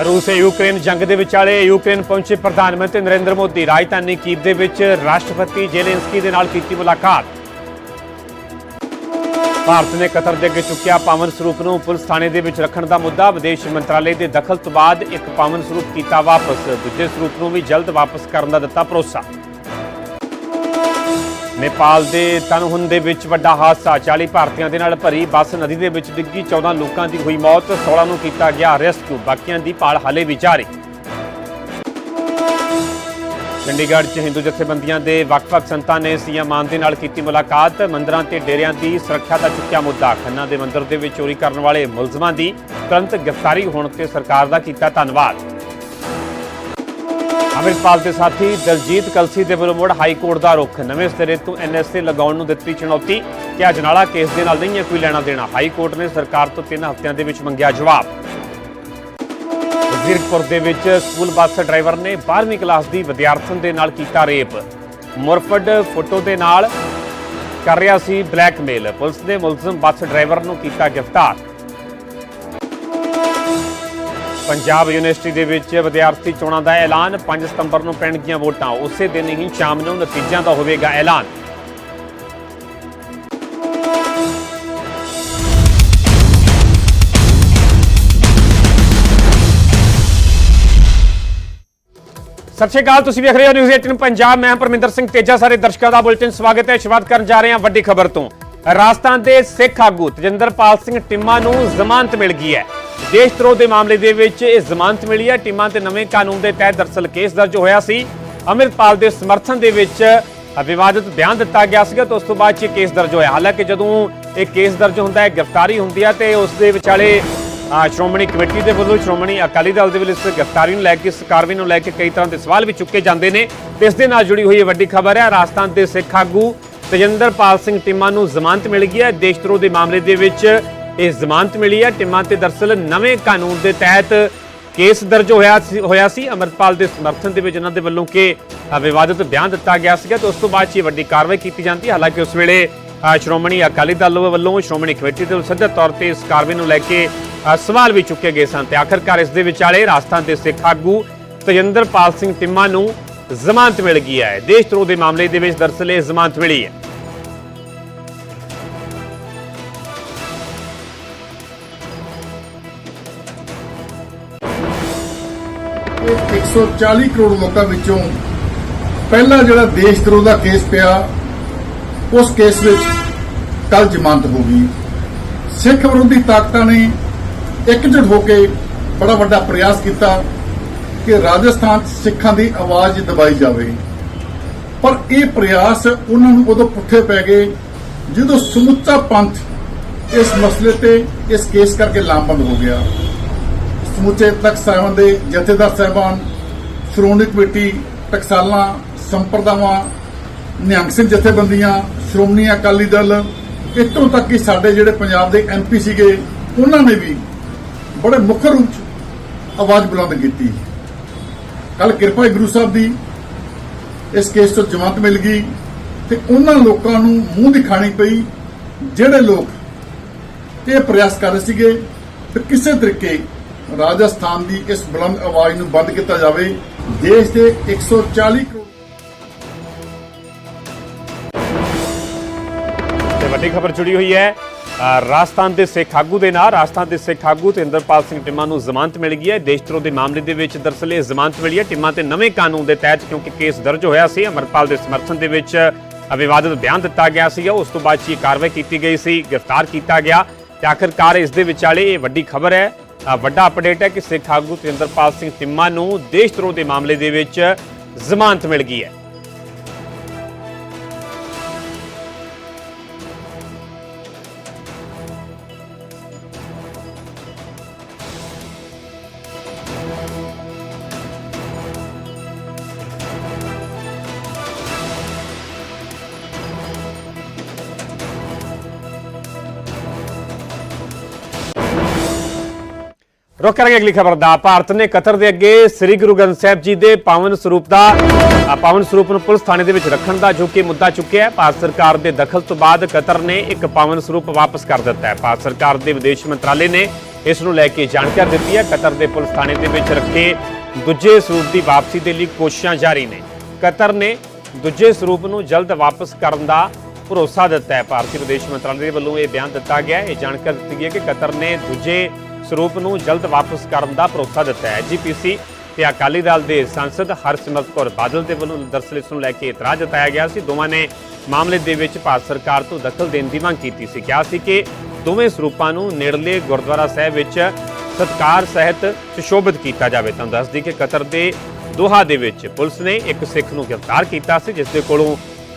ਰੂਸ ਤੇ ਯੂਕਰੇਨ ਜੰਗ ਦੇ ਵਿਚਾਲੇ ਯੂਕਰੇਨ ਪਹੁੰਚੇ ਪ੍ਰਧਾਨ ਮੰਤਰੀ ਨਰਿੰਦਰ ਮੋਦੀ। ਰਾਜਧਾਨੀ ਕੀਵ ਦੇ ਵਿੱਚ ਰਾਸ਼ਟਰਪਤੀ ਜ਼ੇਲੈਂਸਕੀ ਦੇ ਨਾਲ ਕੀਤੀ ਮੁਲਾਕਾਤ। ਭਾਰਤ ਨੇ ਕਤਰ ਦੇ ਅੱਗੇ ਚੁੱਕਿਆ ਪਾਵਨ ਸਰੂਪ ਨੂੰ ਪੁਲਿਸ ਥਾਣੇ ਦੇ ਵਿੱਚ ਰੱਖਣ ਦਾ ਮੁੱਦਾ। ਵਿਦੇਸ਼ ਮੰਤਰਾਲੇ ਦੇ ਦਖਲ ਤੋਂ ਬਾਅਦ ਇੱਕ ਪਾਵਨ ਸਰੂਪ ਕੀਤਾ ਵਾਪਸ। ਦੂਜੇ ਸਰੂਪ ਨੂੰ ਵੀ ਜਲਦ ਵਾਪਸ ਕਰਨ ਦਾ ਦਿੱਤਾ ਭਰੋਸਾ। ਨੇਪਾਲ ਦੇ ਤਨਹੁਨ ਦੇ ਵਿੱਚ ਵੱਡਾ ਹਾਦਸਾ 40 ਭਾਰਤੀਆਂ ਦੇ ਨਾਲ ਭਰੀ ਬੱਸ ਨਦੀ ਦੇ ਵਿੱਚ ਡਿੱਗੀ 14 ਲੋਕਾਂ ਦੀ ਹੋਈ ਮੌਤ 16 ਨੂੰ ਕੀਤਾ ਗਿਆ ਰੈਸਕਿਊ ਬਾਕੀਆਂ ਦੀ ਭਾਲ ਹਾਲੇ ਵੀ ਜਾਰੀ। ਚੰਡੀਗੜ੍ਹ 'ਚ ਹਿੰਦੂ ਜਥੇਬੰਦੀਆਂ ਦੇ ਵੱਖ-ਵੱਖ ਸੰਤਾਂ ਨੇ ਸੀਐਮ ਮਾਨ ਦੇ ਨਾਲ ਕੀਤੀ ਮੁਲਾਕਾਤ। ਮੰਦਰਾਂ ਤੇ ਡੇਰਿਆਂ ਦੀ ਸੁਰੱਖਿਆ ਦਾ ਚੁੱਕਿਆ ਮੁੱਦਾ। ਖੰਨਾ ਦੇ ਮੰਦਰ ਦੇ ਵਿੱਚ ਚੋਰੀ ਕਰਨ ਵਾਲੇ ਮੁਲਜ਼ਮਾਂ ਦੀ ਤੁਰੰਤ ਗ੍ਰਿਫਤਾਰੀ ਹੋਣ ਤੇ ਸਰਕਾਰ ਦਾ ਕੀਤਾ ਧੰਨਵਾਦ। ਅਮਰਿਤਪਾਲ ਦੇ ਸਾਥੀ ਦਲਜੀਤ ਕਲਸੀ ਦੇ ਵੱਲੋਂ ਮੁੜ ਹਾਈ ਕੋਰਟ ਦਾ ਰੁਖ। ਨਵੇਂ ਸਿਰੇ ਤੋਂ ਐਨਐਸਏ ਲਗਾਉਣ ਨੂੰ ਦਿੱਤੀ ਚੁਣੌਤੀ ਕਿ ਅਜਨਾਲਾ ਕੇਸ ਦੇ ਨਾਲ ਨਹੀਂ ਹੈ ਕੋਈ ਲੈਣਾ ਦੇਣਾ। ਹਾਈ ਕੋਰਟ ਨੇ ਸਰਕਾਰ ਤੋਂ 3 ਹਫ਼ਤਿਆਂ ਦੇ ਵਿੱਚ ਮੰਗਿਆ ਜਵਾਬ। ਵਜ਼ੀਰਪੁਰ ਦੇ ਵਿੱਚ ਸਕੂਲ ਬੱਸ ਡਰਾਈਵਰ ਨੇ 12ਵੀਂ ਕਲਾਸ ਦੀ ਵਿਦਿਆਰਥਣ ਦੇ ਨਾਲ ਕੀਤਾ ਰੇਪ। ਮੁਰਫਡ ਫੋਟੋ ਦੇ ਨਾਲ ਕਰ ਰਿਹਾ ਸੀ ਬਲੈਕਮੇਲ। ਪੁਲਿਸ ਨੇ ਮੁਲਜ਼ਮ ਬੱਸ ਡਰਾਈਵਰ ਨੂੰ ਕੀਤਾ ਗ੍ਰਿਫਤਾਰ। ਪੰਜਾਬ ਯੂਨੀਵਰਸਿਟੀ ਦੇ ਵਿੱਚ ਵਿਦਿਆਰਥੀ ਚੋਣਾਂ ਦਾ ਐਲਾਨ 5 ਸਤੰਬਰ ਨੂੰ ਪੈਣਗੀਆਂ ਵੋਟਾਂ। ਉਸੇ ਦਿਨ ਹੀ ਸ਼ਾਮ ਨੂੰ ਨਤੀਜਿਆਂ ਦਾ ਹੋਵੇਗਾ ਐਲਾਨ। ਸਤਿ ਸ਼੍ਰੀ ਅਕਾਲ, ਤੁਸੀਂ ਵੇਖ ਰਹੇ ਹੋ ਨਿਊਜ਼ 18 ਪੰਜਾਬ। ਮੈਂ ਪਰਮਿੰਦਰ ਸਿੰਘ ਤੇਜਾ। ਸਾਰੇ ਦਰਸ਼ਕਾਂ ਦਾ ਬੁਲੇਟਿਨ ਸਵਾਗਤ ਹੈ। ਸ਼ੁਰੂਆਤ ਕਰਨ ਜਾ ਰਹੇ ਹਾਂ ਵੱਡੀ ਖਬਰ ਤੋਂ। ਰਾਜਸਥਾਨ ਦੇ ਸਿੱਖ ਆਗੂ ਤਜਿੰਦਰਪਾਲ ਸਿੰਘ ਟਿੰਮਾ ਨੂੰ ਜ਼ਮਾਨਤ ਮਿਲ ਗਈ ਹੈ। ਦੇਸ਼ ਧਰੋਹ ਦੇ ਮਾਮਲੇ ਦੇ ਵਿੱਚ ਇਹ ਜ਼ਮਾਨਤ ਮਿਲੀ ਹੈ। ਟਿੰਮਾ ਤੇ ਨਵੇਂ ਕਾਨੂੰਨ ਦੇ ਤਹਿਤ ਦਰਸਲ ਕੇਸ ਦਰਜ ਹੋਇਆ ਸੀ। ਅਮਰਿਤਪਾਲ ਦੇ ਸਮਰਥਨ ਦੇ ਵਿੱਚ ਵਿਵਾਦਿਤ ਬਿਆਨ ਦਿੱਤਾ ਗਿਆ ਸੀਗਾ ਤੇ ਉਸ ਤੋਂ ਬਾਅਦ ਇਹ ਕੇਸ ਦਰਜ ਹੋਇਆ। ਹਾਲਾਂਕਿ ਜਦੋਂ ਇਹ ਕੇਸ ਦਰਜ ਹੁੰਦਾ ਹੈ ਗ੍ਰਿਫਤਾਰੀ ਹੁੰਦੀ ਹੈ ਤੇ ਉਸ ਦੇ ਵਿਚਾਲੇ ਅ, ਸ਼੍ਰੋਮਣੀ ਕਮੇਟੀ ਦੇ ਵੱਲੋਂ ਸ਼੍ਰੋਮਣੀ ਅਕਾਲੀ ਦਲ ਦੇ ਵੱਲੋਂ ਇਸ ਗ੍ਰਿਫਤਾਰੀ ਨੂੰ ਲੈ ਕੇ ਇਸ ਕਾਰਵਾਈ ਨੂੰ ਲੈ ਕੇ ਕਈ ਤਰ੍ਹਾਂ ਦੇ ਸਵਾਲ ਵੀ ਚੁੱਕੇ ਜਾਂਦੇ ਨੇ। ਤੇ ਇਸ ਦੇ ਨਾਲ ਜੁੜੀ ਹੋਈ ਇਹ ਵੱਡੀ ਖਬਰ ਹੈ ਰਾਜਸਥਾਨ ਦੇ ਸਿੱਖ ਆਗੂ ਤਜਿੰਦਰਪਾਲ ਸਿੰਘ ਟਿੰਮਾ ਨੂੰ ਜ਼ਮਾਨਤ ਮਿਲ ਗਈ ਹੈ। ਦੇਸ਼ ਧਰੋਹ ਦੇ ਮਾਮਲੇ ਦੇ ਵਿੱਚ ਇਹ ਜ਼ਮਾਨਤ ਮਿਲੀ ਹੈ। ਟਿੰਮਾ ਤੇ ਦਰਸਲ ਨਵੇਂ ਕਾਨੂੰਨ ਦੇ ਤਹਿਤ ਕੇਸ ਦਰਜ ਹੋਇਆ ਸੀ ਹੋਇਆ ਸੀ। ਅਮਰਪਾਲ ਦੇ ਸਮਰਥਨ ਦੇ ਵਿੱਚ ਉਹਨਾਂ ਦੇ ਵੱਲੋਂ ਕਿ ਵਿਵਾਦਿਤ ਬਿਆਨ ਦਿੱਤਾ ਗਿਆ ਸੀਗਾ ਤੇ ਉਸ ਤੋਂ ਬਾਅਦ ਇਹ ਵੱਡੀ ਕਾਰਵਾਈ ਕੀਤੀ ਜਾਂਦੀ ਹੈ। ਹਾਲਾਂਕਿ ਉਸ ਵੇਲੇ ਸ਼੍ਰੋਮਣੀ ਅਕਾਲੀ ਦਲ ਵੱਲੋਂ ਸ਼੍ਰੋਮਣੀ ਕਮੇਟੀ ਦੇ ਵੱਲੋਂ ਸਿੱਧੇ ਤੌਰ ਤੇ ਇਸ ਕਾਰਵਾਈ ਨੂੰ ਲੈ ਕੇ ਸਵਾਲ ਵੀ ਚੁੱਕੇ ਗਏ ਸਨ ਤੇ ਆਖਰਕਾਰ ਇਸ ਦੇ ਵਿਚਾਲੇ ਰਾਜਸਥਾਨ ਦੇ ਸਿੱਖ ਆਗੂ ਤਜਿੰਦਰਪਾਲ ਸਿੰਘ ਟਿੰਮਾ ਨੂੰ ਜ਼ਮਾਨਤ ਮਿਲ ਗਈ ਹੈ। ਦੇਸ਼ ਧਰੋਹ ਦੇ ਮਾਮਲੇ ਦੇ ਵਿੱਚ ਦਰਸਲ ਇਹ ਜ਼ਮਾਨਤ ਮਿਲੀ ਹੈ। 140 ਕਰੋੜ ਲੋਕਾਂ ਵਿੱਚੋਂ ਪਹਿਲਾ ਜਿਹੜਾ ਦੇਸ਼ ਧਰੋਹ ਦਾ ਕੇਸ ਪਿਆ, ਉਸ ਕੇਸ ਵਿੱਚ ਕੱਲ ਜ਼ਮਾਨਤ ਹੋ ਗਈ। ਸਿੱਖ ਵਿਰੋਧੀ ਤਾਕਤਾਂ ਨੇ ਇਕਜੁੱਟ ਹੋ ਕੇ ਬੜਾ ਵੱਡਾ ਪ੍ਰਯਾਸ ਕੀਤਾ ਕਿ ਰਾਜਸਥਾਨ 'ਚ ਸਿੱਖਾਂ ਦੀ ਆਵਾਜ਼ ਦਬਾਈ ਜਾਵੇ। ਪਰ ਇਹ ਪ੍ਰਯਾਸ ਉਹਨਾਂ ਨੂੰ ਉਦੋਂ ਪੁੱਠੇ ਪੈ ਗਏ ਜਦੋਂ ਸਮੁੱਚਾ ਪੰਥ ਇਸ ਮਸਲੇ ਤੇ ਇਸ ਕੇਸ ਕਰਕੇ ਲਾਮਬੰਦ ਹੋ ਗਿਆ। ਸਮੁੱਚੇ ਤਖਤ ਸਾਹਿਬਾਨ ਦੇ ਜਥੇਦਾਰ ਸਾਹਿਬਾਨ, ਸ਼੍ਰੋਮਣੀ ਕਮੇਟੀ, ਟਕਸਾਲਾਂ, ਸੰਪਰਦਾਵਾਂ, ਨਿਹੰਗ ਸਿੰਘ ਜਥੇਬੰਦੀਆਂ, ਸ਼੍ਰੋਮਣੀ ਅਕਾਲੀ ਦਲ, ਇੱਥੋਂ ਤੱਕ ਕਿ ਸਾਡੇ ਜਿਹੜੇ ਪੰਜਾਬ ਦੇ ਐਮਪੀ ਸੀਗੇ, ਉਹਨਾਂ ਨੇ ਵੀ ਬੜੇ ਮੁੱਖ ਰੂਪ 'ਚ ਆਵਾਜ਼ ਬੁਲੰਦ ਕੀਤੀ। ਕੱਲ ਕਿਰਪਾ ਗੁਰੂ ਸਾਹਿਬ ਦੀ ਇਸ ਕੇਸ ਤੋਂ ਜ਼ਮਾਨਤ ਮਿਲ ਗਈ ਤੇ ਉਹਨਾਂ ਲੋਕਾਂ ਨੂੰ ਮੂੰਹ ਦਿਖਾਣੀ ਪਈ, ਜਿਹੜੇ ਲੋਕ ਇਹ ਪ੍ਰਯਾਸ ਕਰ ਰਹੇ ਸੀਗੇ ਕਿ ਕਿਸੇ ਤਰੀਕੇ ਰਾਜਸਥਾਨ ਦੀ ਇਸ ਬੁਲੰਦ ਆਵਾਜ਼ ਨੂੰ ਬੰਦ ਕੀਤਾ ਜਾਵੇ? ਦੇਸ਼ ਦੇ 140 ਕਰੋੜ ਤੇ ਵੱਡੀ ਖਬਰ ਜੁੜੀ ਹੋਈ ਹੈ। ਰਾਜਸਥਾਨ ਦੇ ਸਿੱਖ ਆਗੂ ਦੇ ਨਾਲ ਰਾਜਸਥਾਨ ਦੇ ਸਿੱਖ ਆਗੂ ਤੇ ਇੰਦਰਪਾਲ ਸਿੰਘ ਟਿੰਮਾ ਨੂੰ ਜ਼ਮਾਨਤ ਮਿਲ ਗਈ ਹੈ। ਦੇਸ਼ ਧਰੋਹ ਦੇ ਮਾਮਲੇ ਦੇ ਵਿੱਚ ਦਰਸਲ ਇਹ ਜ਼ਮਾਨਤ ਮਿਲੀ ਹੈ। ਟਿੰਮਾ ਤੇ ਨਵੇਂ ਕਾਨੂੰਨ ਦੇ ਤਹਿਤ ਕਿਉਂਕਿ ਕੇਸ ਦਰਜ ਹੋਇਆ ਸੀ ਅਮਰਪਾਲ ਦੇ ਸਮਰਥਨ ਦੇ ਵਿੱਚ ਅ, ਬਿਆਨ ਦਿੱਤਾ ਗਿਆ ਸੀ। ਉਸ ਤੋਂ ਬਾਅਦ 'ਚ ਇਹ ਕਾਰਵਾਈ ਕੀਤੀ ਗਈ ਸੀ ਗ੍ਰਿਫਤਾਰ ਕੀਤਾ ਗਿਆ। ਤੇ ਆਖਰਕਾਰ ਇਸ ਦੇ ਵਿਚਾਲੇ ਇਹ ਵੱਡੀ ਖਬਰ ਹੈ। ਵੱਡਾ ਅਪਡੇਟ ਹੈ ਕਿ ਸਿੱਖ ਆਗੂ ਤੇ ਸਿੰਘ ਤਿੰਮਾ ਨੂੰ ਦੇਸ਼ ਧਰੋਹ ਦੇ ਮਾਮਲੇ ਦੇ ਵਿੱਚ ਜ਼ਮਾਨਤ ਮਿਲ ਗਈ ਹੈ। ਰੁਕ ਕਰਾਂਗੇ ਅਗਲੀ ਖਬਰ ਦਾ। ਭਾਰਤ ਨੇ ਕਤਰ ਦੇ ਅੱਗੇ ਸ੍ਰੀ ਗੁਰੂ ਗ੍ਰੰਥ ਸਾਹਿਬ ਜੀ ਦੇ ਪਾਵਨ ਸਰੂਪ ਦਾ ਪਾਵਨ ਸਰੂਪ ਨੂੰ ਪੁਲਿਸ ਥਾਣੇ ਦੇ ਵਿੱਚ ਰੱਖਣ ਦਾ ਜੋ ਕਿ ਮੁੱਦਾ ਚੁੱਕਿਆ ਹੈ। ਭਾਰਤ ਸਰਕਾਰ ਦੇ ਦਖਲ ਤੋਂ ਬਾਅਦ ਕਤਰ ਨੇ ਇੱਕ ਪਾਵਨ ਸਰੂਪ ਵਾਪਸ ਕਰ ਦਿੱਤਾ ਹੈ। ਭਾਰਤ ਸਰਕਾਰ ਦੇ ਵਿਦੇਸ਼ ਮੰਤਰਾਲੇ ਨੇ ਇਸ ਨੂੰ ਲੈ ਕੇ ਜਾਣਕਾਰੀ ਦਿੱਤੀ ਹੈ। ਕਤਰ ਦੇ ਪੁਲਿਸ ਥਾਣੇ ਦੇ ਵਿੱਚ ਰੱਖੇ ਦੂਜੇ ਸਰੂਪ ਦੀ ਵਾਪਸੀ ਦੇ ਲਈ ਕੋਸ਼ਿਸ਼ਾਂ ਜਾਰੀ ਨੇ। ਕਤਰ ਨੇ ਦੂਜੇ ਸਰੂਪ ਨੂੰ ਜਲਦ ਵਾਪਸ ਕਰਨ ਦਾ ਭਰੋਸਾ ਦਿੱਤਾ ਹੈ। ਭਾਰਤੀ ਵਿਦੇਸ਼ ਮੰਤਰਾਲੇ ਦੇ ਵੱਲੋਂ ਇਹ ਬਿਆਨ ਦਿੱਤਾ ਗਿਆ ਹੈ। ਇਹ ਜਾਣਕਾਰੀ ਦਿੱਤੀ ਗਈ ਹੈ ਕਿ ਕਤਰ ਨੇ ਦੂਜੇ ਸਰੂਪ ਨੂੰ ਜਲਦ ਵਾਪਸ ਕਰਨ ਦਾ ਭਰੋਸਾ ਦਿੱਤਾ ਹੈ। ਜੀਪੀਸੀ ਤੇ ਅਕਾਲੀ ਦਲ ਦੇ ਸੰਸਦ ਹਰਸਿਮਰਤ ਕੌਰ ਬਾਦਲ ਦੇ ਵੱਲੋਂ ਦਰਅਸਲ ਇਸ ਨੂੰ ਲੈ ਕੇ ਇਤਰਾਜ਼ ਜਤਾਇਆ ਗਿਆ ਸੀ। ਦੋਵਾਂ ਨੇ ਮਾਮਲੇ ਦੇ ਵਿੱਚ ਭਾਰਤ ਸਰਕਾਰ ਤੋਂ ਦਖਲ ਦੇਣ ਦੀ ਮੰਗ ਕੀਤੀ ਸੀ। ਕਿਹਾ ਸੀ ਕਿ ਦੋਵੇਂ ਸਰੂਪਾਂ ਨੂੰ ਨੇੜਲੇ ਗੁਰਦੁਆਰਾ ਸਾਹਿਬ ਵਿੱਚ ਸਤਕਾਰ ਸਹਿਤ ਸੁਸ਼ੋਭਿਤ ਕੀਤਾ ਜਾਵੇ। ਤਾਂ ਦੱਸਦੀ ਕਿ ਕਤਰ ਦੇ ਦੋਹਾ ਦੇ ਵਿੱਚ ਪੁਲਿਸ ਨੇ ਇੱਕ ਸਿੱਖ ਨੂੰ ਗ੍ਰਿਫਤਾਰ ਕੀਤਾ ਸੀ, ਜਿਸ ਦੇ ਕੋਲੋਂ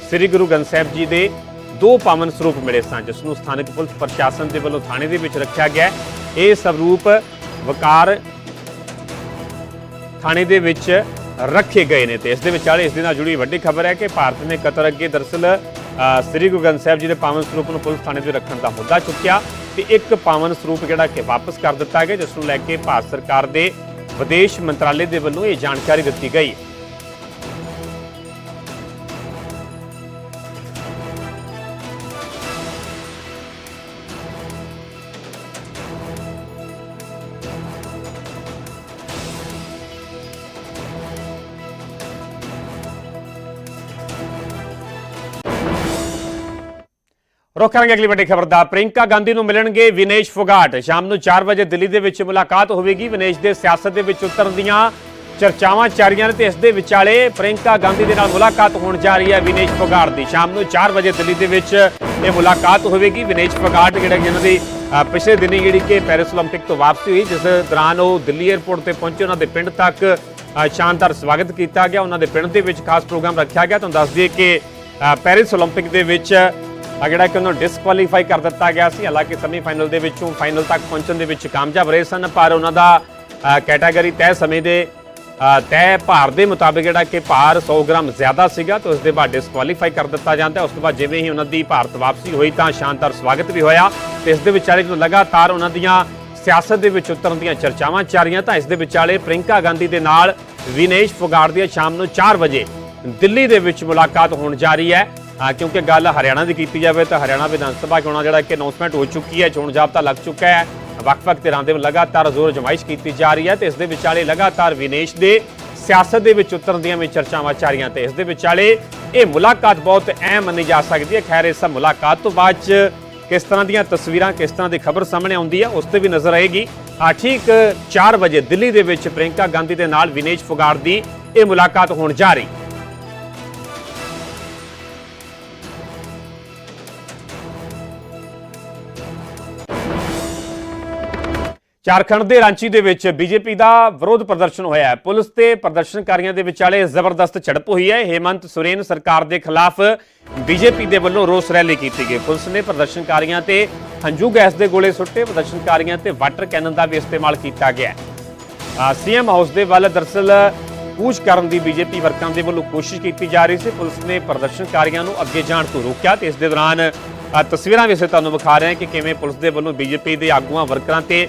ਸ੍ਰੀ ਗੁਰੂ ਗ੍ਰੰਥ ਸਾਹਿਬ ਜੀ ਦੇ ਦੋ ਪਾਵਨ ਸਰੂਪ ਮਿਲੇ ਸਨ, ਜਿਸ ਨੂੰ ਸਥਾਨਕ ਪੁਲਿਸ ਪ੍ਰਸ਼ਾਸਨ ਦੇ ਵੱਲੋਂ ਥਾਣੇ ਦੇ ਵਿੱਚ ਰੱਖਿਆ ਗਿਆ ਇਹ ਸਰੂਪ ਵਕਾਰ ਥਾਣੇ ਦੇ ਵਿੱਚ ਰੱਖੇ ਗਏ ਨੇ ਤੇ ਇਸ ਦੇ ਵਿਚਾਲੇ ਇਸ ਦੇ ਨਾਲ ਜੁੜੀ ਵੱਡੀ ਖਬਰ ਹੈ ਕਿ ਭਾਰਤ ਨੇ ਕਤਰ ਅੱਗੇ ਦਰਸਲ ਸ੍ਰੀ ਗੁਰੂ ਗ੍ਰੰਥ ਸਾਹਿਬ ਜੀ ਦੇ ਪਾਵਨ ਸਰੂਪ ਨੂੰ ਪੁਲਿਸ ਥਾਣੇ ਤੇ ਰੱਖਣ ਦਾ ਮੁੱਦਾ ਚੁੱਕਿਆ ਤੇ ਇੱਕ ਪਾਵਨ ਸਰੂਪ ਜਿਹੜਾ ਕਿ ਵਾਪਸ ਕਰ ਦਿੱਤਾ ਗਿਆ, ਜਿਸ ਨੂੰ ਲੈ ਕੇ ਭਾਰਤ ਸਰਕਾਰ ਦੇ ਵਿਦੇਸ਼ ਮੰਤਰਾਲੇ ਦੇ ਵੱਲੋਂ ਇਹ ਜਾਣਕਾਰੀ ਦਿੱਤੀ ਗਈ। ਰੁਕ ਕਰਾਂਗੇ ਅਗਲੀ ਵੱਡੀ ਖਬਰ ਦਾ। ਪ੍ਰਿੰਕਾ ਗਾਂਧੀ ਨੂੰ ਮਿਲਣਗੇ ਵਿਨੇਸ਼ ਫੋਗਾਟ। ਸ਼ਾਮ ਨੂੰ 4 ਵਜੇ ਦਿੱਲੀ ਦੇ ਵਿੱਚ ਮੁਲਾਕਾਤ ਹੋਵੇਗੀ। ਵਿਨੇਸ਼ ਦੇ ਸਿਆਸਤ ਦੇ ਵਿੱਚ ਉਤਰਨ ਦੀਆਂ ਚਰਚਾਵਾਂ ਚਾਰੀਆਂ ਨੇ ਤੇ ਇਸ ਦੇ ਵਿਚਾਲੇ ਪ੍ਰਿੰਕਾ ਗਾਂਧੀ ਦੇ ਨਾਲ ਮੁਲਾਕਾਤ ਹੋਣ ਜਾ ਰਹੀ ਹੈ ਵਿਨੇਸ਼ ਫੋਗਾਟ ਦੀ। ਸ਼ਾਮ ਨੂੰ 4 ਵਜੇ ਦਿੱਲੀ ਦੇ ਵਿੱਚ ਇਹ ਮੁਲਾਕਾਤ ਹੋਵੇਗੀ। ਵਿਨੇਸ਼ ਫੋਗਾਟ ਜਿਹੜਾ ਜਿਹਨਾਂ ਦੀ ਪਿਛਲੇ ਦਿਨੀ ਜਿਹੜੀ ਕਿ ਪੈਰਿਸ 올림픽 ਤੋਂ ਵਾਪਸੀ ਹੋਈ, ਜਿਸ ਦੌਰਾਨ ਉਹ ਦਿੱਲੀ 에ਅਰਪੋਰਟ ਤੇ ਪਹੁੰਚੇ। ਉਹਨਾਂ ਦੇ ਪਿੰਡ ਤੱਕ ਸ਼ਾਨਦਾਰ ਸਵਾਗਤ ਕੀਤਾ ਗਿਆ। ਉਹਨਾਂ ਦੇ ਪਿੰਡ ਦੇ ਵਿੱਚ ਖਾਸ ਪ੍ਰੋਗਰਾਮ ਰੱਖਿਆ ਗਿਆ। ਤੁਹਾਨੂੰ ਦੱਸ ਦਈਏ ਕਿ ਪੈਰਿਸ 올림픽 ਦੇ ਵਿੱਚ ਆ ਜਿਹੜਾ ਕਿ ਉਹਨੂੰ ਡਿਸਕੁਆਲੀਫਾਈ ਕਰ ਦਿੱਤਾ ਗਿਆ ਸੀ, ਹਾਲਾਂਕਿ ਸੈਮੀਫਾਈਨਲ ਦੇ ਵਿੱਚੋਂ ਫਾਈਨਲ ਤੱਕ ਪਹੁੰਚਣ ਦੇ ਵਿੱਚ ਕਾਮਯਾਬ ਰਹੇ ਸਨ, ਪਰ ਉਹਨਾਂ ਦਾ ਕੈਟਾਗਰੀ ਤੈਅ ਸਮੇਂ ਦੇ ਤੈਅ ਭਾਰ ਦੇ ਮੁਤਾਬਿਕ ਜਿਹੜਾ ਕਿ ਭਾਰ 100 ਗ੍ਰਾਮ ਜ਼ਿਆਦਾ ਸੀਗਾ, ਤਾਂ ਉਸ ਦੇ ਬਾਅਦ ਡਿਸਕੁਆਲੀਫਾਈ ਕਰ ਦਿੱਤਾ ਜਾਂਦਾ। ਉਸ ਤੋਂ ਬਾਅਦ ਜਿਵੇਂ ਹੀ ਉਹਨਾਂ ਦੀ ਭਾਰਤ ਵਾਪਸੀ ਹੋਈ, ਤਾਂ ਸ਼ਾਨਦਾਰ ਸਵਾਗਤ ਵੀ ਹੋਇਆ। ਤੇ ਇਸ ਦੇ ਵਿਚਾਲੇ ਜਦੋਂ ਲਗਾਤਾਰ ਉਹਨਾਂ ਦੀਆਂ ਸਿਆਸਤ ਦੇ ਵਿੱਚ ਉਤਰਨ ਦੀਆਂ ਚਰਚਾਵਾਂ ਚੱਲ ਰਹੀਆਂ ਤਾਂ ਇਸ ਦੇ ਵਿਚਾਲੇ ਪ੍ਰਿੰਕਾ ਗਾਂਧੀ ਦੇ ਨਾਲ ਵਿਨੇਸ਼ ਫੁਗਾੜ ਦੀ ਸ਼ਾਮ ਨੂੰ 4 ਵਜੇ ਦਿੱਲੀ ਦੇ ਵਿੱਚ ਮੁਲਾਕਾਤ ਹੋਣ ਜਾ ਰਹੀ ਹੈ। ਕਿਉਂਕਿ ਗੱਲ ਹਰਿਆਣਾ ਦੀ ਕੀਤੀ ਜਾਵੇ ਤਾਂ ਹਰਿਆਣਾ ਵਿਧਾਨ ਸਭਾ ਚੋਣਾਂ ਜਿਹੜਾ ਕਿ ਅਨਾਉਂਸਮੈਂਟ ਹੋ ਚੁੱਕੀ ਹੈ, ਚੋਣ ਜਾਬਤਾ ਲੱਗ ਚੁੱਕਾ ਹੈ। ਵੱਖ-ਵੱਖ ਧਿਰਾਂ ਦੇ ਲਗਾਤਾਰ ਜ਼ੋਰ ਜਮਾਇਸ਼ ਕੀਤੀ ਜਾ ਰਹੀ ਹੈ ਤੇ ਇਸ ਦੇ ਵਿਚਾਲੇ ਲਗਾਤਾਰ ਵਿਨੇਸ਼ ਦੇ ਸਿਆਸਤ ਦੇ ਵਿੱਚ ਉਤਰਨ ਦੀਆਂ ਵੀ ਚਰਚਾਵਾਂ ਚਾਰੀਆਂ ਤੇ ਇਸ ਦੇ ਵਿਚਾਲੇ ਇਹ ਮੁਲਾਕਾਤ ਬਹੁਤ ਅਹਿਮ ਮੰਨੀ ਜਾ ਸਕਦੀ ਹੈ। ਖੈਰ, ਇਸ ਮੁਲਾਕਾਤ ਤੋਂ ਬਾਅਦ 'ਚ ਕਿਸ ਤਰ੍ਹਾਂ ਦੀਆਂ ਤਸਵੀਰਾਂ, ਕਿਸ ਤਰ੍ਹਾਂ ਦੀ ਖਬਰ ਸਾਹਮਣੇ ਆਉਂਦੀ ਹੈ, ਉਸ ਤੇ ਵੀ ਨਜ਼ਰ ਆਏਗੀ। ਆ ਠੀਕ 4 ਵਜੇ ਦਿੱਲੀ ਦੇ ਵਿੱਚ ਪ੍ਰਿੰਕਾ ਗਾਂਧੀ ਦੇ ਨਾਲ ਵਿਨੇਸ਼ ਫੋਗਾਟ ਦੀ ਇਹ ਮੁਲਾਕਾਤ ਹੋਣ ਜਾ ਰਹੀ। ਝਾਰਖੰਡ ਦੇ ਰਾਂਚੀ ਦੇ ਵਿੱਚ ਬੀਜੇਪੀ ਦਾ ਵਿਰੋਧ ਪ੍ਰਦਰਸ਼ਨ ਹੋਇਆ ਹੈ। ਪੁਲਿਸ ਤੇ ਪ੍ਰਦਰਸ਼ਨਕਾਰੀਆਂ ਦੇ ਵਿਚਾਲੇ ਜ਼ਬਰਦਸਤ ਝੜਪ ਹੋਈ ਹੈ। ਹੇਮੰਤ ਸੁਰੇਨ ਸਰਕਾਰ ਦੇ ਖਿਲਾਫ ਬੀਜੇਪੀ ਦੇ ਵੱਲੋਂ ਰੋਸ ਰੈਲੀ ਕੀਤੀ ਗਈ। ਪੁਲਿਸ ਨੇ ਪ੍ਰਦਰਸ਼ਨਕਾਰੀਆਂ ਤੇ ਹੰਝੂ ਗੈਸ ਦੇ ਗੋਲੇ ਸੁੱਟੇ। ਪ੍ਰਦਰਸ਼ਨਕਾਰੀਆਂ ਤੇ ਵਾਟਰ ਕੈਨਨ ਦਾ ਵੀ ਇਸਤੇਮਾਲ ਕੀਤਾ ਗਿਆ ਹੈ। ਸੀਐਮ ਹਾਊਸ ਦੇ ਵੱਲ ਦਰਸਲ ਕੂਚ ਕਰਨ ਦੀ ਬੀਜੇਪੀ ਵਰਕਰਾਂ ਦੇ ਵੱਲੋਂ ਕੋਸ਼ਿਸ਼ ਕੀਤੀ ਜਾ ਰਹੀ ਸੀ। ਪੁਲਿਸ ਨੇ ਪ੍ਰਦਰਸ਼ਨਕਾਰੀਆਂ ਨੂੰ ਅੱਗੇ ਜਾਣ ਤੋਂ ਰੋਕਿਆ ਤੇ ਇਸ ਦੇ ਦੌਰਾਨ ਤਸਵੀਰਾਂ ਵੀ ਅਸੀਂ ਤੁਹਾਨੂੰ ਵਿਖਾ ਰਹੇ ਹਾਂ ਕਿ ਕਿਵੇਂ ਪੁਲਿਸ ਦੇ ਵੱਲੋਂ ਬੀਜੇਪੀ ਦੇ ਆਗੂਆਂ, ਵਰਕਰਾਂ ਤੇ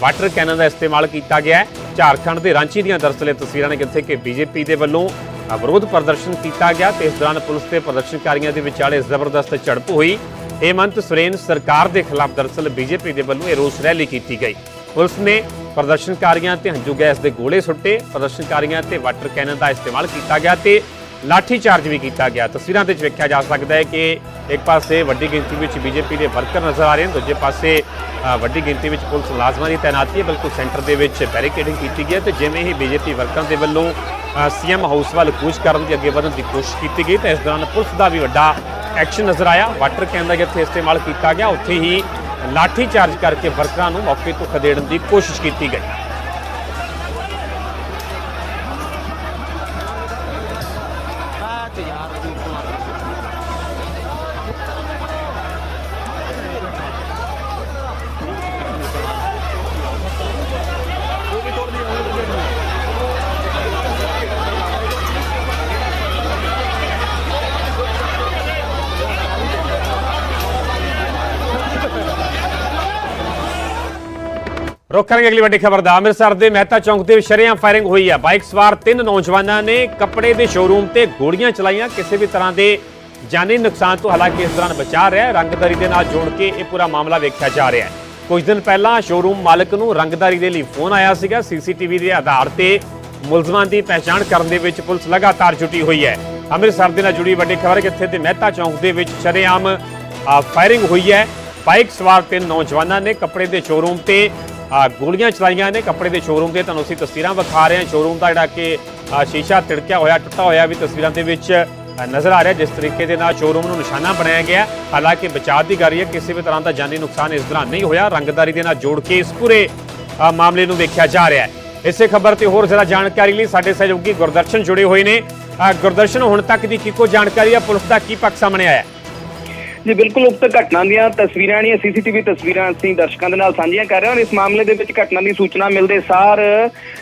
ਵਾਟਰ ਕੈਨਨ ਦਾ ਇਸਤੇਮਾਲ ਕੀਤਾ ਗਿਆ ਹੈ। ਝਾਰਖੰਡ ਦੇ ਰਾਂਚੀ ਦੀਆਂ ਦਰਅਸਲ ਇਹ ਤਸਵੀਰਾਂ ਨੇ ਜਿੱਥੇ ਕਿ ਬੀਜੇਪੀ ਦੇ ਵੱਲੋਂ ਵਿਰੋਧ ਪ੍ਰਦਰਸ਼ਨ ਕੀਤਾ ਗਿਆ ਤੇ ਇਸ ਦੌਰਾਨ ਪੁਲਿਸ ਤੇ ਪ੍ਰਦਰਸ਼ਨਕਾਰੀਆਂ ਦੇ ਵਿਚਾਲੇ ਜ਼ਬਰਦਸਤ ਝੜਪ ਹੋਈ। ਹੇਮੰਤ ਸੁਰੇਨ ਸਰਕਾਰ ਦੇ ਖਿਲਾਫ ਦਰਅਸਲ ਬੀਜੇਪੀ ਦੇ ਵੱਲੋਂ ਇਹ ਰੋਸ ਰੈਲੀ ਕੀਤੀ ਗਈ। ਪੁਲਿਸ ਨੇ ਪ੍ਰਦਰਸ਼ਨਕਾਰੀਆਂ ਤੇ ਹੰਝੂ ਗੈਸ ਦੇ ਗੋਲੇ ਸੁੱਟੇ, ਪ੍ਰਦਰਸ਼ਨਕਾਰੀਆਂ ਤੇ ਵਾਟਰ ਕੈਨਨ ਦਾ ਇਸਤੇਮਾਲ ਕੀਤਾ ਗਿਆ ਤੇ ਲਾਠੀ ਚਾਰਜ ਵੀ ਕੀਤਾ ਗਿਆ। ਤਸਵੀਰਾਂ ਦੇ ਵਿੱਚ ਵੇਖਿਆ ਜਾ ਸਕਦਾ ਹੈ ਕਿ ਇੱਕ ਪਾਸੇ ਵੱਡੀ ਗਿਣਤੀ ਵਿੱਚ ਬੀਜੇਪੀ ਦੇ ਵਰਕਰ ਨਜ਼ਰ ਆ ਰਹੇ ਹਨ, ਦੂਜੇ ਪਾਸੇ ਵੱਡੀ ਗਿਣਤੀ ਵਿੱਚ ਪੁਲਿਸ ਮੁਲਾਜ਼ਮਾਂ ਦੀ ਤਾਇਨਾਤੀ ਹੈ ਬਿਲਕੁਲ ਸੈਂਟਰ ਦੇ ਵਿੱਚ ਬੈਰੀਕੇਡਿੰਗ ਕੀਤੀ ਗਈ ਹੈ ਤੇ ਜਿਵੇਂ ਹੀ ਬੀਜੇਪੀ ਵਰਕਰਾਂ ਦੇ ਵੱਲੋਂ ਸੀਐਮ ਹਾਊਸ ਵੱਲ ਕੂਚ ਕਰਨ ਦੀ ਅੱਗੇ ਵਧਣ ਦੀ ਕੋਸ਼ਿਸ਼ ਕੀਤੀ ਗਈ, ਤਾਂ ਇਸ ਦੌਰਾਨ ਪੁਲਿਸ ਦਾ ਵੀ ਵੱਡਾ ਐਕਸ਼ਨ ਨਜ਼ਰ ਆਇਆ। ਵਾਟਰ ਕੈਨ ਦਾ ਜਿੱਥੇ ਇਸਤੇਮਾਲ ਕੀਤਾ ਗਿਆ, ਉੱਥੇ ਹੀ ਲਾਠੀ ਚਾਰਜ ਕਰਕੇ ਵਰਕਰਾਂ ਨੂੰ ਮੌਕੇ ਤੋਂ ਖਦੇੜਨ ਦੀ ਕੋਸ਼ਿਸ਼ ਕੀਤੀ ਗਈ। ਰੁਕ ਅਗਲੀ ਵੱਡੀ ਖਬਰ ਦਾ। ਅੰਮ੍ਰਿਤਸਰ ਦੇ ਮਹਿਤਾ ਚੌਂਕ ਦੇ ਸ਼ਰੇਆਮ ਫਾਇਰਿੰਗ ਹੋਈ ਹੈ ਬਾਈਕ ਸਵਾਰ ਤਿੰਨ ਨੌਜਵਾਨਾਂ ਨੇ ਕੱਪੜੇ ਦੇ ਸ਼ੋਰੂਮ ਤੇ ਗੋਲੀਆਂ ਚਲਾਈਆਂ। ਕਿਸੇ ਵੀ ਤਰ੍ਹਾਂ ਦੇ ਜਾਨੀ ਨੁਕਸਾਨ ਤੋਂ ਹਾਲਾਂਕਿ ਇਸ ਦੌਰਾਨ ਬਚਾ ਰਿਹਾ ਰੰਗਦਾਰੀ ਦੇ ਨਾਲ ਜੋੜ ਕੇ ਇਹ ਪੂਰਾ ਮਾਮਲਾ ਵੇਖਿਆ ਜਾ ਰਿਹਾ ਹੈ। ਕੁਝ ਦਿਨ ਪਹਿਲਾਂ ਸ਼ੋਰੂਮ ਮਾਲਕ ਨੂੰ ਰੰਗਦਾਰੀ ਦੇ ਲਈ ਫੋਨ ਆਇਆ ਸੀਗਾ। ਸੀਸੀਟੀਵੀ ਦੇ ਆਧਾਰ ਤੇ ਮੁਲਜ਼ਮਾਂ ਦੀ ਪਹਿਚਾਣ ਕਰਨ ਦੇ ਵਿੱਚ ਪੁਲਿਸ ਲਗਾਤਾਰ ਜੁਟੀ ਹੋਈ ਹੈ। ਅੰਮ੍ਰਿਤਸਰ ਦੇ ਨਾਲ ਜੁੜੀ ਵੱਡੀ ਖਬਰ ਕਿੱਥੇ ਤੇ ਮਹਿਤਾ ਚੌਂਕ ਦੇ ਵਿੱਚ ਸ਼ਰੇਆਮ ਫਾਇਰਿੰਗ ਹੋਈ ਹੈ। ਬਾਈਕ ਸਵਾਰ ਤਿੰਨ ਨੌਜਵਾਨਾਂ ਨੇ ਕੱਪੜੇ ਦੇ ਸ਼ੋਰੂਮ ਤੇ ਗੋਲੀਆਂ ਚਲਾਈਆਂ ਨੇ ਕੱਪੜੇ ਦੇ ਸ਼ੋਰੂਮ 'ਤੇ। ਤੁਹਾਨੂੰ ਅਸੀਂ ਤਸਵੀਰਾਂ ਵਿਖਾ ਰਹੇ ਹਾਂ। ਸ਼ੋਰੂਮ ਦਾ ਜਿਹੜਾ ਕਿ ਸ਼ੀਸ਼ਾ ਤਿੜਕਿਆ ਹੋਇਆ, ਟੁੱਟਾ ਹੋਇਆ ਵੀ ਤਸਵੀਰਾਂ ਦੇ ਵਿੱਚ ਨਜ਼ਰ ਆ ਰਿਹਾ। ਜਿਸ ਤਰੀਕੇ ਦੇ ਨਾਲ ਸ਼ੋਰੂਮ ਨੂੰ ਨਿਸ਼ਾਨਾ ਬਣਾਇਆ ਗਿਆ। ਹਾਲਾਂਕਿ ਬਚਾਅ ਦੀ ਗੱਲ ਹੈ ਕਿਸੇ ਵੀ ਤਰ੍ਹਾਂ ਦਾ ਜਾਨੀ ਨੁਕਸਾਨ ਇਸ ਦੌਰਾਨ ਨਹੀਂ ਹੋਇਆ। ਰੰਗਦਾਰੀ ਦੇ ਨਾਲ ਜੋੜ ਕੇ ਇਸ ਪੂਰੇ ਮਾਮਲੇ ਨੂੰ ਵੇਖਿਆ ਜਾ ਰਿਹਾ ਹੈ। ਇਸੇ ਖਬਰ ਤੇ ਹੋਰ ਜ਼ਿਆਦਾ ਜਾਣਕਾਰੀ ਲਈ ਸਾਡੇ ਸਹਿਯੋਗੀ ਗੁਰਦਰਸ਼ਨ ਜੁੜੇ ਹੋਏ ਨੇ। ਗੁਰਦਰਸ਼ਨ, ਹੁਣ ਤੱਕ ਦੀ ਕੀ ਕੋ ਜਾਣਕਾਰੀ ਹੈ? ਪੁਲਿਸ ਦਾ ਕੀ ਪੱਖ ਸਾਹਮਣੇ ਆਇਆ ਜੀ ਬਿਲਕੁਲ ਉਕਤ ਘਟਨਾ ਦੀਆਂ ਤਸਵੀਰਾਂ ਨੇ ਸੀਸੀਟੀਵੀ ਤਸਵੀਰਾਂ ਅਸੀਂ ਦਰਸ਼ਕਾਂ ਦੇ ਨਾਲ ਸਾਂਝੀਆਂ ਕਰ ਰਹੇ ਹਾਂ ਔਰ ਇਸ ਮਾਮਲੇ ਦੇ ਵਿੱਚ ਘਟਨਾ ਦੀ ਸੂਚਨਾ ਮਿਲਦੇ ਸਾਰ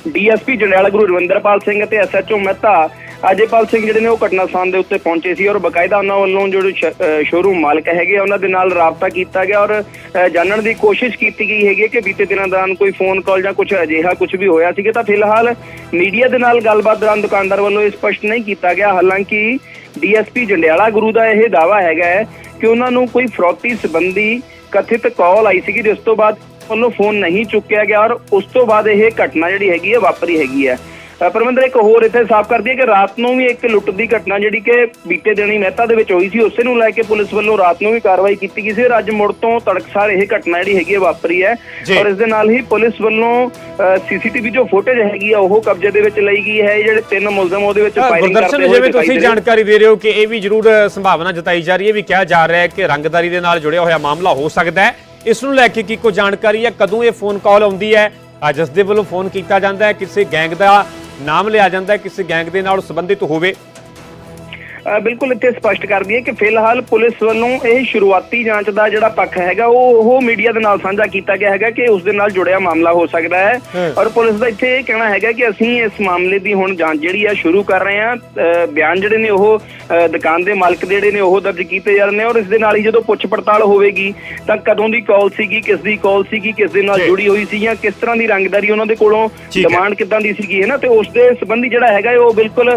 ਡੀਐਸਪੀ ਜੰਡਿਆਲਾ ਗੁਰੂ ਰਵਿੰਦਰਪਾਲ ਸਿੰਘ ਅਤੇ ਐਸਐਚਓ ਮਹਿਤਾ ਅਜੇਪਾਲ ਸਿੰਘ ਜਿਹੜੇ ਨੇ ਉਹ ਘਟਨਾ ਸਥਾਨ ਦੇ ਉੱਤੇ ਪਹੁੰਚੇ ਸੀ ਔਰ ਬਕਾਇਦਾ ਉਹਨਾਂ ਵੱਲੋਂ ਜਿਹੜੇ ਸ਼ੋਰੂਮ ਮਾਲਕ ਹੈਗੇ ਆ, ਉਹਨਾਂ ਦੇ ਨਾਲ ਰਾਬਤਾ ਕੀਤਾ ਗਿਆ ਔਰ ਅਹ, ਜਾਣਨ ਦੀ ਕੋਸ਼ਿਸ਼ ਕੀਤੀ ਗਈ ਹੈਗੀ ਹੈ ਕਿ ਬੀਤੇ ਦਿਨਾਂ ਦੌਰਾਨ ਕੋਈ ਫੋਨ ਕਾਲ ਜਾਂ ਕੁਝ ਅਜਿਹਾ ਕੁਝ ਵੀ ਹੋਇਆ ਸੀਗਾ। ਤਾਂ ਫਿਲਹਾਲ ਮੀਡੀਆ ਦੇ ਨਾਲ ਗੱਲਬਾਤ ਦੌਰਾਨ ਦੁਕਾਨਦਾਰ ਵੱਲੋਂ ਇਹ ਸਪਸ਼ਟ ਨਹੀਂ ਕੀਤਾ ਗਿਆ। ਹਾਲਾਂਕਿ ਡੀਐਸਪੀ ਜੰਡਿਆਲਾ ਗੁਰੂ ਦਾ ਇਹ ਦਾਵਾ ਹੈਗਾ ਹੈ ਕਿ ਉਹਨਾਂ ਨੂੰ ਕੋਈ ਫਰੌਤੀ ਸੰਬੰਧੀ ਕਥਿਤ ਕਾਲ ਆਈ ਸੀਗੀ ਜਿਸ ਤੋਂ ਬਾਅਦ ਉਹਨੂੰ ਫੋਨ ਨਹੀਂ ਚੁੱਕਿਆ ਗਿਆ ਔਰ ਉਸ ਤੋਂ ਬਾਅਦ ਇਹ ਘਟਨਾ ਜਿਹੜੀ ਹੈਗੀ ਹੈ ਵਾਪਰੀ ਹੈਗੀ ਹੈ ਪਰਮਿੰਦਰ ਇੱਕ ਹੋਰ ਇੱਥੇ ਸਾਫ਼ ਕਰ ਦਈਏ ਕਿ ਰਾਤ ਨੂੰ ਵੀ ਇੱਕ ਲੁੱਟ ਦੀ ਘਟਨਾ ਜਿਹੜੀ ਕਿ ਬੀਤੇ ਦਿਨੀ ਮਹਿਤਾ ਦੇ ਵਿੱਚ ਹੋਈ ਸੀ ਉਸੇ ਨੂੰ ਲੈ ਕੇ ਪੁਲਿਸ ਵੱਲੋਂ ਰਾਤ ਨੂੰ ਵੀ ਕਾਰਵਾਈ ਕੀਤੀ ਗਈ ਸੀ ਅੱਜ ਮੁੜ ਤੋਂ ਤੜਕਸਾਰ ਇਹ ਘਟਨਾ ਜਿਹੜੀ ਹੈਗੀ ਹੈ ਵਾਪਰੀ ਹੈ। ਔਰ ਇਸ ਦੇ ਨਾਲ ਹੀ ਪੁਲਿਸ ਵੱਲੋਂ ਸੀਸੀਟੀਵੀ ਜੋ ਫੁਟੇਜ ਹੈਗੀ ਆ ਉਹ ਕਬਜ਼ੇ ਦੇ ਵਿੱਚ ਲਈ ਗਈ ਹੈ। ਜਿਹੜੇ ਤਿੰਨ ਮੁਲਜ਼ਮ ਉਹਦੇ ਵਿੱਚ ਫਾਇਰਿੰਗ ਕਰਦੇ ਹੋਏ ਜਿਵੇਂ ਤੁਸੀਂ। ਜਾਣਕਾਰੀ ਦੇ ਰਹੇ ਹੋ ਕਿ ਇਹ ਵੀ ਜ਼ਰੂਰ ਸੰਭਾਵਨਾ ਜਤਾਈ ਜਾ ਰਹੀ ਹੈ ਵੀ ਕਿਹਾ ਜਾ ਰਿਹਾ ਹੈ ਕਿ ਰੰਗਦਾਰੀ ਦੇ ਨਾਲ ਜੁੜਿਆ ਹੋਇਆ ਮਾਮਲਾ ਹੋ ਸਕਦਾ ਹੈ। ਇਸ ਨੂੰ ਲੈ ਕੇ ਕੀ ਕੋ ਜਾਣਕਾਰੀ ਹੈ? ਕਦੋਂ ਇਹ ਫੋਨ ਕਾਲ ਆਉਂਦੀ ਹੈ? ਜਿਸ ਦੇ ਵੱਲੋਂ ਫੋਨ ਕੀਤਾ ਜਾਂਦਾ ਹੈ। ਕਿਸੇ ਗੈਂਗ ਦਾ ਨਾਮ ਲਿਆ ਜਾਂਦਾ ਕਿਸੇ ਗੈਂਗ ਦੇ ਨਾਲ ਸੰਬੰਧਿਤ ਹੋਵੇ। ਬਿਲਕੁਲ ਇੱਥੇ ਸਪਸ਼ਟ ਕਰ ਦਈਏ ਕਿ ਫਿਲਹਾਲ ਪੁਲਿਸ ਵੱਲੋਂ ਇਹ ਸ਼ੁਰੂਆਤੀ ਜਾਂਚ ਦਾ ਜਿਹੜਾ ਪੱਖ ਹੈਗਾ ਉਹ ਉਹ ਮੀਡੀਆ ਦੇ ਨਾਲ ਸਾਂਝਾ ਕੀਤਾ ਗਿਆ ਹੈਗਾ ਕਿ ਉਸ ਦੇ ਨਾਲ ਜੁੜਿਆ ਮਾਮਲਾ ਹੋ ਸਕਦਾ ਹੈ। ਔਰ ਪੁਲਿਸ ਦਾ ਇੱਥੇ ਇਹ ਕਹਿਣਾ ਹੈਗਾ ਕਿ ਅਸੀਂ ਇਸ ਮਾਮਲੇ ਦੀ ਹੁਣ ਜਾਂਚ ਜਿਹੜੀ ਆ ਸ਼ੁਰੂ ਕਰ ਰਹੇ ਹਾਂ ਅ, ਬਿਆਨ ਜਿਹੜੇ ਨੇ ਉਹ ਦੁਕਾਨ ਦੇ ਮਾਲਕ ਜਿਹੜੇ ਨੇ ਉਹ ਦਰਜ ਕੀਤੇ ਜਾ ਰਹੇ ਨੇ ਔਰ ਇਸ ਦੇ ਨਾਲ ਹੀ ਜਦੋਂ ਪੁੱਛ ਪੜਤਾਲ ਹੋਵੇਗੀ ਤਾਂ ਕਦੋਂ ਦੀ ਕਾਲ ਸੀਗੀ ਕਿਸ ਦੀ ਕਾਲ ਸੀਗੀ ਕਿਸ ਦੇ ਨਾਲ। ਜੁੜੀ ਹੋਈ ਸੀ ਜਾਂ ਕਿਸ ਤਰ੍ਹਾਂ ਦੀ ਰੰਗਦਾਰੀ ਉਹਨਾਂ ਦੇ ਕੋਲੋਂ। ਡਿਮਾਂਡ ਕਿੱਦਾਂ ਦੀ ਸੀਗੀ ਹੈ ਨਾ ਤੇ ਉਸ ਦੇ ਸੰਬੰਧੀ ਜਿਹੜਾ ਹੈਗਾ ਉਹ ਬਿਲਕੁਲ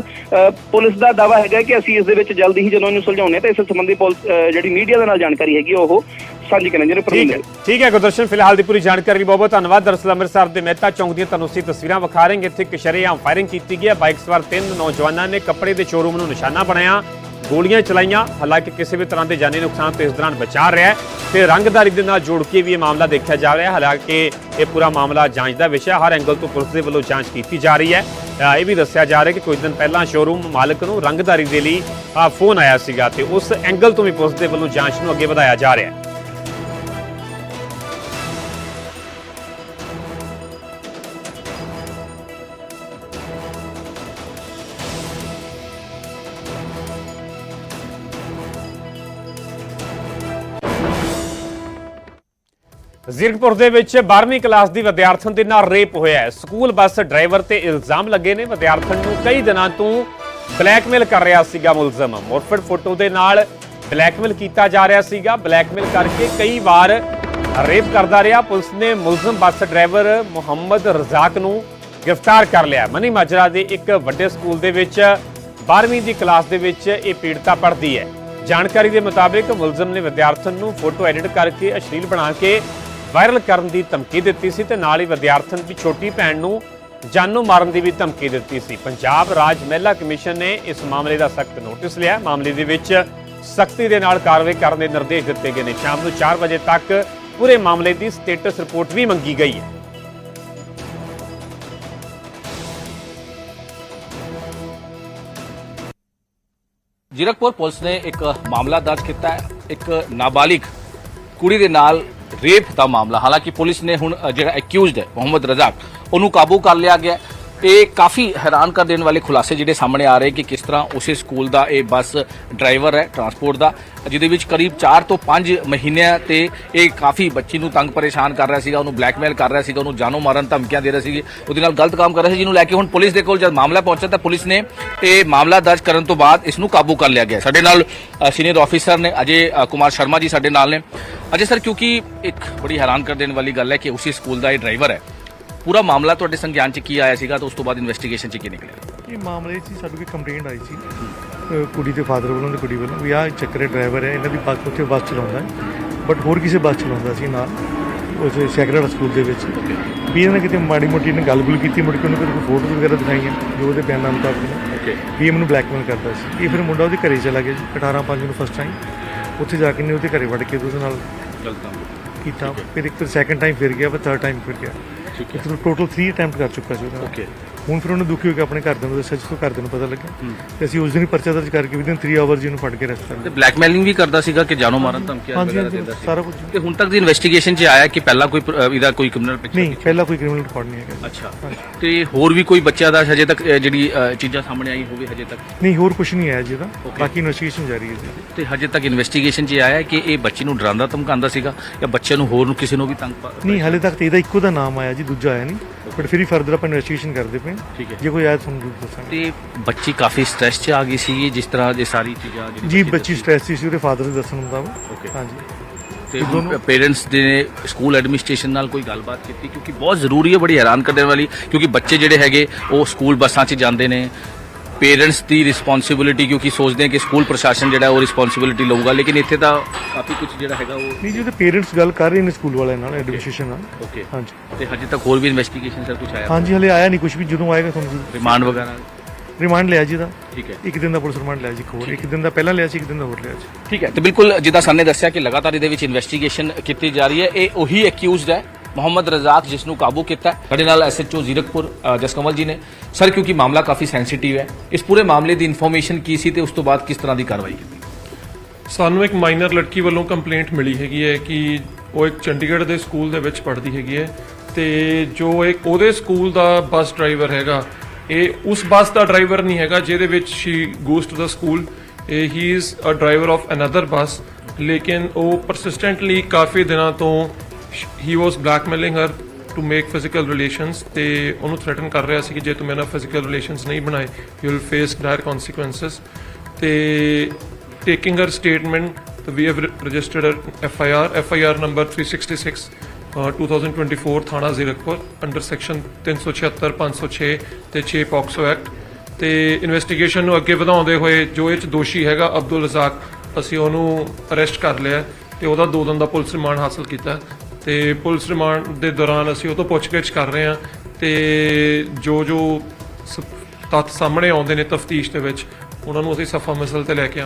ਪੁਲਿਸ ਦਾ ਦਾਵਾ ਹੈਗਾ ਕਿ ਅਸੀਂ ਇਸ ਦੇ ਵਿੱਚ ਜਲਦੀ ਹੀ ਜਦੋਂ ਇਹਨੂੰ ਸੁਲਝਾਉਂਦੇ ਤਾਂ ਇਸ ਸੰਬੰਧੀ ਜਿਹੜੀ ਮੀਡੀਆ ਦੇ ਨਾਲ ਜਾਣਕਾਰੀ ਹੈਗੀ ਉਹ ਸਾਂਝੀ ਕਰਾਂਗੇ ਹੈ ਪ੍ਰਬੰਧ ਠੀਕ ਹੈ ਗੁਰਦਰਸ਼ਨ ਫਿਲਹਾਲ ਦੀ ਪੂਰੀ ਜਾਣਕਾਰੀ ਲਈ ਬਹੁਤ ਬਹੁਤ ਧੰਨਵਾਦ। ਦਰਅਸਲ ਅੰਮ੍ਰਿਤਸਰ ਦੇ ਮਹਿਤਾ ਚੌਂਕ ਦੀਆਂ ਤੁਹਾਨੂੰ ਅਸੀਂ ਤਸਵੀਰਾਂ ਵਿਖਾ ਰਹੇ ਹਾਂ। ਇੱਥੇ ਇੱਕ ਸ਼ਰੇਆਮ ਫਾਇਰਿੰਗ ਕੀਤੀ ਗਈ ਹੈ। ਬਾਈਕ ਸਵਾਰ ਤਿੰਨ ਨੌਜਵਾਨਾਂ ਨੇ ਕੱਪੜੇ ਦੇ ਸ਼ੋਰੂਮ ਨੂੰ ਨਿਸ਼ਾਨਾ ਬਣਾਇਆ। ਗੋਲੀਆਂ ਚਲਾਈਆਂ। ਹਾਲਾਂਕਿ ਕਿਸੇ ਵੀ ਤਰ੍ਹਾਂ ਦੇ ਜਾਨੀ ਨੁਕਸਾਨ ਤੋਂ ਇਸ ਦੌਰਾਨ ਬਚਾ ਰਿਹਾ ਤੇ ਰੰਗਦਾਰੀ ਦੇ ਨਾਲ ਜੋੜ ਕੇ ਵੀ ਇਹ ਮਾਮਲਾ ਦੇਖਿਆ ਜਾ ਰਿਹਾ ਹਾਲਾਂਕਿ ਇਹ ਪੂਰਾ ਮਾਮਲਾ ਜਾਂਚ ਦਾ ਵਿਸ਼ਾ ਹਰ ਐਂਗਲ ਤੋਂ ਪੁਲਿਸ ਦੇ ਵੱਲੋਂ ਜਾਂਚ ਕੀਤੀ ਜਾ ਰਹੀ ਹੈ। ਇਹ ਵੀ ਦੱਸਿਆ ਜਾ ਰਿਹਾ ਕਿ ਕੁਝ ਦਿਨ ਪਹਿਲਾਂ ਸ਼ੋਰੂਮ ਮਾਲਕ ਨੂੰ ਰੰਗਦਾਰੀ ਦੇ ਲਈ ਫੋਨ ਆਇਆ ਸੀਗਾ ਤੇ ਉਸ ਐਂਗਲ ਤੋਂ ਵੀ ਪੁਲਿਸ ਦੇ ਵੱਲੋਂ ਜਾਂਚ ਨੂੰ ਅੱਗੇ ਵਧਾਇਆ ਜਾ ਰਿਹਾ ਹੈ। ਜ਼ੀਰਕਪੁਰ ਦੇ ਵਿੱਚ 12ਵੀਂ ਕਲਾਸ ਦੀ ਵਿਦਿਆਰਥਣ ਦੇ ਨਾਲ ਰੇਪ ਹੋਇਆ ਹੈ। ਸਕੂਲ ਬੱਸ ਡਰਾਈਵਰ ਤੇ ਇਲਜ਼ਾਮ ਲੱਗੇ ਨੇ। ਵਿਦਿਆਰਥਣ ਨੂੰ ਕਈ ਦਿਨਾਂ ਤੋਂ ਬਲੈਕਮੇਲ ਕਰ ਰਿਹਾ ਸੀਗਾ ਮੁਲਜ਼ਮ। ਮੋਰਫਿਡ ਫੋਟੋ ਦੇ ਨਾਲ ਬਲੈਕਮੇਲ ਕੀਤਾ ਜਾ ਰਿਹਾ ਸੀਗਾ। ਬਲੈਕਮੇਲ ਕਰਕੇ ਕਈ ਵਾਰ ਰੇਪ ਕਰਦਾ ਰਿਹਾ। ਪੁਲਿਸ ਨੇ ਮੁਲਜ਼ਮ ਬੱਸ ਡਰਾਈਵਰ ਮੁਹੰਮਦ ਰਜ਼ਾਕ ਨੂੰ ਗ੍ਰਿਫਤਾਰ ਕਰ ਲਿਆ। ਮਨੀ ਮਾਜਰਾ ਦੇ ਇੱਕ ਵੱਡੇ ਸਕੂਲ ਦੇ ਵਿੱਚ 12ਵੀਂ ਦੀ ਕਲਾਸ ਦੇ ਵਿੱਚ ਇਹ ਪੀੜਤਾ ਪੜ੍ਹਦੀ ਹੈ। ਜਾਣਕਾਰੀ ਦੇ ਮੁਤਾਬਿਕ ਮੁਲਜ਼ਮ ਨੇ ਵਿਦਿਆਰਥਣ ਨੂੰ ਫੋਟੋ ਐਡਿਟ ਕਰਕੇ ਅਸ਼ਲੀਲ ਬਣਾ ਕੇ ਵਾਇਰਲ ਕਰਨ ਦੀ ਧਮਕੀ ਦਿੱਤੀ ਸੀ ਤੇ ਨਾਲ ਹੀ ਵਿਦਿਆਰਥਣ ਦੀ ਛੋਟੀ ਭੈਣ ਨੂੰ ਜਾਨੋਂ ਮਾਰਨ ਦੀ ਵੀ ਧਮਕੀ ਦਿੱਤੀ ਸੀ। ਪੰਜਾਬ ਰਾਜ ਮਹਿਲਾ ਕਮਿਸ਼ਨ ਨੇ ਇਸ ਮਾਮਲੇ ਦਾ ਸਖਤ ਨੋਟਿਸ ਲਿਆ। ਮਾਮਲੇ ਦੇ ਵਿੱਚ ਸਖਤੀ ਦੇ ਨਾਲ ਕਾਰਵਾਈ ਕਰਨ ਦੇ ਨਿਰਦੇਸ਼ ਦਿੱਤੇ ਗਏ ਨੇ। ਸ਼ਾਮ ਨੂੰ 4 ਵਜੇ ਤੱਕ ਪੂਰੇ ਮਾਮਲੇ ਦੀ ਸਟੇਟਸ ਰਿਪੋਰਟ ਵੀ ਮੰਗੀ ਗਈ ਹੈ। ਜ਼ੀਰਕਪੁਰ ਪੁਲਿਸ ਨੇ ਇੱਕ ਮਾਮਲਾ ਦਰਜ ਕੀਤਾ ਹੈ। ਇੱਕ ਨਾਬਾਲਿਗ ਕੁੜੀ ਦੇ ਨਾਲ ਰੇਪ ਦਾ ਮਾਮਲਾ। ਹਾਲਾਂਕਿ ਪੁਲਿਸ ਨੇ ਹੁਣ ਜਿਹੜਾ ਅਕਿਊਜ਼ਡ ਹੈ, ਮੁਹੰਮਦ ਰਜ਼ਾਕ, ਉਹਨੂੰ ਕਾਬੂ ਕਰ ਲਿਆ ਗਿਆ। ਤੇ ਕਾਫੀ ਹੈਰਾਨ ਕਰ ਦੇਣ ਵਾਲੇ ਖੁਲਾਸੇ ਜਿਹੜੇ ਸਾਹਮਣੇ ਆ ਰਹੇ ਕਿ ਕਿਸ ਤਰ੍ਹਾਂ ਉਸੇ ਸਕੂਲ ਦਾ ਇਹ ਬੱਸ ਡਰਾਈਵਰ ਹੈ ਟਰਾਂਸਪੋਰਟ ਦਾ, ਜਿਹਦੇ ਵਿੱਚ ਕਰੀਬ 4 ਤੋਂ 5 ਮਹੀਨਿਆਂ ਤੇ ਇਹ ਕਾਫੀ ਬੱਚੀ ਨੂੰ ਤੰਗ ਪਰੇਸ਼ਾਨ ਕਰ ਰਿਹਾ ਸੀਗਾ, ਉਹਨੂੰ ਬਲੈਕਮੇਲ ਕਰ ਰਿਹਾ ਸੀਗਾ, ਉਹਨੂੰ ਜਾਨੋਂ ਮਾਰਨ ਧਮਕੀਆਂ ਦੇ ਰਿਹਾ ਸੀ ਉਹਦੇ ਨਾਲ ਗਲਤ ਕੰਮ ਕਰ ਰਿਹਾ ਸੀ, ਜਿਹਨੂੰ ਲੈ ਕੇ ਹੁਣ ਪੁਲਿਸ ਦੇ ਕੋਲ ਜਦ ਮਾਮਲਾ ਪਹੁੰਚਿਆ ਤਾਂ ਪੁਲਿਸ ਨੇ ਇਹ ਮਾਮਲਾ ਦਰਜ ਕਰਨ ਤੋਂ ਬਾਅਦ ਇਸ ਨੂੰ ਕਾਬੂ ਕਰ ਲਿਆ ਗਿਆ। ਸਾਡੇ ਨਾਲ ਸੀਨੀਅਰ ਆਫੀਸਰ ਨੇ ਅਜੇ ਕੁਮਾਰ ਸ਼ਰਮਾ ਜੀ ਸਾਡੇ ਨਾਲ ਨੇ। ਅਜੇ ਸਰ, ਕਿਉਂਕਿ ਇੱਕ ਬੜੀ ਹੈਰਾਨ ਕਰ ਦੇਣ ਵਾਲੀ ਗੱਲ ਹੈ ਕਿ ਉਸੇ ਸਕੂਲ ਦਾ ਇਹ ਡਰਾਈਵਰ ਹੈ। ਪੂਰਾ ਮਾਮਲਾ ਤੁਹਾਡੇ ਸੰਗਿਆਨ ਚ ਕੀ ਆਇਆ ਸੀਗਾ ਤੇ ਉਸ ਤੋਂ ਬਾਅਦ ਇਨਵੈਸਟੀਗੇਸ਼ਨ ਚ ਕੀ ਨਿਕਲਿਆ? ਇਹ ਮਾਮਲੇ 'ਚ ਹੀ ਸਾਨੂੰ ਕੋਈ ਕੰਪਲੇਂਟ ਆਈ ਸੀ। ਅਹ ਕੁੜੀ ਦੇ ਫਾਦਰ ਵੱਲੋਂ ਤੇ ਕੁੜੀ ਵੱਲੋਂ। ਵੀ ਆਹ ਚੱਕਰੇ ਡਰਾਈਵਰ ਹੈ ਇਹਨਾਂ ਦੀ ਬੱਸ ਉੱਥੇ ਬੱਸ ਚਲਾਉਂਦਾ ਹੈ। ਬਟ ਹੋਰ ਕਿਸੇ ਬੱਸ ਚਲਾਉਂਦਾ ਸੀ ਨਾਲ ਉਸ ਸੈਕਰਡ ਸਕੂਲ ਦੇ ਵਿੱਚ। ਵੀ ਇਹਨਾਂ ਨੇ ਕਿਤੇ ਮਾੜੀ ਮੋਟੀ ਨੇ ਗੱਲ ਗੁੱਲ ਕੀਤੀ ਮੁੜ ਕੇ ਉਹਨੂੰ ਕੋਈ ਫੋਟੋ ਵਗੈਰਾ ਦਿਖਾਈਆਂ ਜੋ ਉਹਦੇ ਬਿਆਨਾਂ ਮੁਤਾਬਕ ਨੇ। ਓਕੇ ਵੀ ਇਹ ਮੈਨੂੰ ਬਲੈਕਮੇਲ ਕਰਦਾ ਸੀ। ਇਹ ਫਿਰ ਮੁੰਡਾ ਉਹਦੇ ਘਰੇ ਚਲਾ ਗਿਆ ਜੀ 18 5 ਨੂੰ ਫਸਟ ਟਾਈਮ ਉੱਥੇ ਜਾ ਕੇ ਨੇ ਉਹਦੇ ਘਰੇ ਵੜ ਕੇ ਉਹਦੇ ਨਾਲ ਗਲਤ ਕੀਤਾ। ਫਿਰ ਇੱਕ ਸੈਕੰਡ ਟਾਈਮ ਫਿਰ ਗਿਆ ਫਿਰ ਥਰਡ ਟਾਈਮ ਫਿਰ ਗਿਆ। ਠੀਕ ਹੈ ਟੋਟਲ 3 ਅਟੈਂਪਟ ਕਰ ਚੁੱਕਾ ਸੀ ਉਹਦਾ। ਓਕੇ ਹੁਣ ਫਿਰ ਉਹਨੇ ਦੁਖੀ ਹੋ ਕੇ ਆਪਣੇ ਘਰਦਿਆਂ ਨੂੰ ਦੱਸਿਆ ਜਿਸ ਤੋਂ ਘਰਦਿਆਂ ਨੂੰ ਪਤਾ ਲੱਗਿਆ। ਤੇ ਅਸੀਂ ਉਸ ਦਿਨ ਹੀ ਪਰਚਾ ਦਰਜ ਕਰਕੇ ਵਿਦਿਨ 3 ਆਵਰ ਜੀ ਨੂੰ ਫੜ ਕੇ ਅਰੈਸਟ ਕਰ ਤੇ ਲਿਆ ਬਲੈਕਮੇਲਿੰਗ ਵੀ ਕਰਦਾ ਸੀਗਾ ਕਿ ਜਾਨੋਂ ਮਾਰਨ ਧਮਕੀਆਂ ਹਾਂਜੀ ਵਗੈਰਾ ਹਾਂਜੀ ਦਿੰਦਾ ਸੀ। ਸਾਰਾ ਕੁਝ। ਤੇ ਹੁਣ ਤੱਕ ਦੀ ਇਨਵੈਸਟੀਗੇਸ਼ਨ 'ਚ ਆਇਆ ਕਿ ਪਹਿਲਾਂ ਕੋਈ ਪ- ਅਹ ਇਹਦਾ ਕੋਈ ਕ੍ਰਿਮੀਨਲ ਪਿਕਚਰ ਨਹੀਂ ਪਹਿਲਾਂ ਕੋਈ ਕ੍ਰਿਮੀਨਲ ਰਿਕਾਰਡ ਨਹੀਂ ਹੈਗਾ। ਅੱਛਾ। ਤੇ ਹੋਰ ਵੀ ਕੋਈ ਬੱਚਿਆਂ ਦਾ ਹਜੇ ਤੱਕ ਜਿਹੜੀ ਚੀਜ਼ਾਂ ਸਾਹਮਣੇ ਆਈ ਹੋਵੇ ਹਜੇ ਤੱਕ? ਨਹੀਂ ਹੋਰ ਕੁਝ ਨਹੀਂ ਆਇਆ ਜੀ Okay. ਬਾਕੀ ਇਨਵੈਸਟੀਗੇਸ਼ਨ ਜਾਰੀ ਹੈ ਜੀ। ਤੇ ਹਜੇ ਤੱਕ ਇਨਵੈਸਟੀਗੇਸ਼ਨ 'ਚ ਇਹ ਆਇਆ ਕਿ ਇਹ ਬੱਚੀ ਨੂੰ ਡਰਾਉਂਦਾ ਧਮਕਾਉਂਦਾ ਸੀਗਾ ਜਾਂ ਬੱਚੇ ਨੂੰ ਹੋਰ ਨੂੰ ਕਿਸੇ ਨੂੰ ਵੀ ਤੰਗ ਪਾ- ਨਹੀਂ ਹਾਲੇ ਤੱਕ ਤੇ ਇਹਦਾ ਇੱਕੋ ਦਾ ਨਾਮ ਆਇਆ ਜੀ ਦੂਜਾ ਆਇਆ ਨਹੀਂ। ਬਟ ਫਿਰ ਹੀ ਫਰਦਰ ਆਪਾਂ ਇਨਵੈਸਟੀਗੇਸ਼ਨ ਕਰਦੇ ਪਏ ਹਾਂ। ਠੀਕ ਹੈ। ਜੇ ਕੋਈ ਆਇਆ ਤਾਂ ਤੁਹਾਨੂੰ ਜ਼ਰੂਰ ਦੱਸਾਂਗੇ ਤੇ ਬੱਚੀ ਕਾਫੀ ਸਟ੍ਰੈਸ 'ਚ ਆ ਗਈ ਸੀ ਜਿਸ ਤਰ੍ਹਾਂ ਇਹ ਸਾਰੀ ਚੀਜ਼ਾਂ ਜਿਹੜੀ ਜੀ। ਬੱਚੀ ਸਟ੍ਰੈਸ ਸੀ ਉਹਦੇ ਫਾਦਰ ਦੇ ਦੱਸਣ ਮੁਤਾਬਕ Okay. ਹਾਂਜੀ ਤੇ ਪੇਰੈਂਟਸ ਦੇ ਸਕੂਲ ਐਡਮਿਨਿਸਟ੍ਰੇਸ਼ਨ ਨਾਲ ਕੋਈ ਗੱਲਬਾਤ ਕੀਤੀ ਕਿਉਂਕਿ ਬਹੁਤ ਜ਼ਰੂਰੀ ਹੈ ਬੜੀ ਹੈਰਾਨ ਕਰਨ ਵਾਲੀ ਕਿਉਂਕਿ ਬੱਚੇ ਜਿਹੜੇ ਹੈਗੇ ਉਹ ਸਕੂਲ ਬੱਸਾਂ 'ਚ ਜਾਂਦੇ ਨੇ ਪੇਰੈਂਟਸ ਦੀ ਰਿਸਪੌਂਸਿਬਿਲਿਟੀ ਕਿਉਂਕਿ ਸੋਚਦੇ ਆ ਕਿ ਸਕੂਲ ਪ੍ਰਸ਼ਾਸਨ ਜਿਹੜਾ ਉਹ ਰਿਸਪੌਂਸਿਬਿਲਿਟੀ ਲਊਗਾ ਲੇਕਿਨ ਇੱਥੇ ਤਾਂ ਕਾਫੀ ਕੁਝ ਜਿਹੜਾ ਹੈਗਾ ਉਹ ਨਹੀਂ ਜੀ ਉਹਦੇ ਪੇਰੈਂਟਸ ਗੱਲ ਕਰ ਰਹੇ ਨੇ ਸਕੂਲ ਵਾਲਿਆਂ ਨਾਲ ਐਡਮਿਨਿਸਟ੍ਰੇਸ਼ਨ ਨਾਲ। ਓਕੇ ਹਾਂਜੀ। ਤੇ ਹਜੇ ਤੱਕ ਹੋਰ ਵੀ ਇਨਵੈਸਟੀਗੇਸ਼ਨ ਸਰ ਕੁਝ ਆਇਆ? ਹਾਂਜੀ ਹਲੇ ਆਇਆ ਨਹੀਂ ਕੁਝ ਵੀ ਜਦੋਂ ਆਏਗਾ ਤੁਹਾਨੂੰ ਰਿਮਾਂਡ ਵਗੈਰਾ? ਰਿਮਾਂਡ ਲਿਆ ਜੀ ਦਾ ਠੀਕ ਹੈ। ਇੱਕ ਦਿਨ ਦਾ ਪੁਲਿਸ ਰਿਮਾਂਡ ਲਿਆ ਜੀ ਹੋਰ। ਇੱਕ ਦਿਨ ਦਾ ਪਹਿਲਾਂ ਲਿਆ ਸੀ ਇੱਕ ਦਿਨ ਦਾ ਹੋਰ ਲਿਆ ਜੀ। ਠੀਕ ਹੈ। ਤੇ ਬਿਲਕੁਲ ਜਿੱਦਾਂ ਸਾਨੇ ਦੱਸਿਆ ਕਿ ਲਗਾਤਾਰ ਇਹਦੇ ਵਿੱਚ ਇਨਵੈਸਟੀਗੇਸ਼ਨ ਕੀਤੀ ਜਾ ਰਹੀ ਹੈ। ਇਹ ਉਹੀ ਅਕਿਊਜ਼ਡ ਹੈ ਮੁਹੰਮਦ ਰਜ਼ਾਕ ਜਿਸ ਨੂੰ ਕਾਬੂ ਕੀਤਾ ਸਾਡੇ ਨਾਲ ਐਸਐਚਓ ਜ਼ੀਰਕਪੁਰ ਜਸਕਮਲ ਜੀ ਨੇ। ਸਰ ਕਿਉਂਕਿ ਮਾਮਲਾ ਕਾਫੀ ਸੈਂਸਿਟਿਵ ਹੈ, ਇਸ ਪੂਰੇ ਮਾਮਲੇ ਦੀ ਇਨਫੋਰਮੇਸ਼ਨ ਕੀ ਸੀ ਤੇ ਉਸ ਤੋਂ ਬਾਅਦ ਕਿਸ ਤਰ੍ਹਾਂ ਦੀ ਕਾਰਵਾਈ ਕੀਤੀ? ਸਾਨੂੰ ਇੱਕ ਮਾਈਨਰ ਲੜਕੀ ਵੱਲੋਂ ਕੰਪਲੇਂਟ ਮਿਲੀ ਹੈਗੀ ਹੈ ਕਿ ਉਹ ਇੱਕ ਚੰਡੀਗੜ੍ਹ ਦੇ ਸਕੂਲ ਦੇ ਵਿੱਚ ਪੜ੍ਹਦੀ ਹੈਗੀ ਹੈ ਤੇ ਜੋ ਇੱਕ ਉਹਦੇ ਸਕੂਲ ਦਾ ਬੱਸ ਡਰਾਈਵਰ ਹੈਗਾ, ਇਹ ਉਸ ਬੱਸ ਦਾ ਡਰਾਈਵਰ ਨਹੀਂ ਹੈਗਾ, ਜਿਹਦੇ ਵਿੱਚ she goes to the school he is a driver of another bus ਲੇਕਿਨ ਉਹ ਪਰਸਿਸਟੈਂਟਲੀ ਕਾਫੀ ਦਿਨਾਂ ਤੋਂ ਹੀ was blackmailing her to make physical relations ਤੇ ਉਹਨੂੰ ਥ੍ਰੈਟਨ ਕਰ ਰਿਹਾ ਸੀ ਕਿ ਜੇ ਤੂੰ ਮੇਰੇ ਨਾਲ ਫਿਜ਼ੀਕਲ ਰਿਲੇਸ਼ਨਸ ਨਹੀਂ ਬਣਾਏ you will face dire consequences ਤੇ taking her statement we have re- registered a FIR FIR number 366 uh, 2024 ਥਾਣਾ ਜ਼ੀਰਕਪੁਰ ਅੰਡਰ ਸੈਕਸ਼ਨ 376 506 ਤੇ 6 ਪੌਕਸੋ ਐਕਟ ਤੇ ਇਨਵੈਸਟੀਗੇਸ਼ਨ ਨੂੰ ਅੱਗੇ ਵਧਾਉਂਦੇ ਹੋਏ ਜੋ ਇਹ ਚ ਦੋਸ਼ੀ ਹੈਗਾ ਅਬਦੁਲ ਰਜ਼ਾਕ ਅਸੀਂ ਉਹਨੂੰ ਅਰੈਸਟ ਕਰ ਲਿਆ ਤੇ ਉਹਦਾ ਦੋ ਦਿਨ ਦਾ ਪੁਲਿਸ ਰਿਮਾਂਡ ਹਾਸਲ ਕੀਤਾ ਤੇ ਪੁਲਿਸ ਰਿਮਾਂਡ ਦੇ ਦੌਰਾਨ ਅਸੀਂ ਉਹ ਤੋਂ ਪੁੱਛਗਿੱਛ ਕਰ ਰਹੇ ਹਾਂ ਤੇ ਜੋ ਜੋ ਸ- ਤੱਥ ਸਾਹਮਣੇ ਆਉਂਦੇ ਨੇ ਤਫਤੀਸ਼ ਦੇ ਵਿੱਚ, ਉਹਨਾਂ ਨੂੰ ਅਸੀਂ ਸਫਾ ਮਸਲ ਤੇ ਲੈ ਕੇ ਆਵਾਂਗੇ।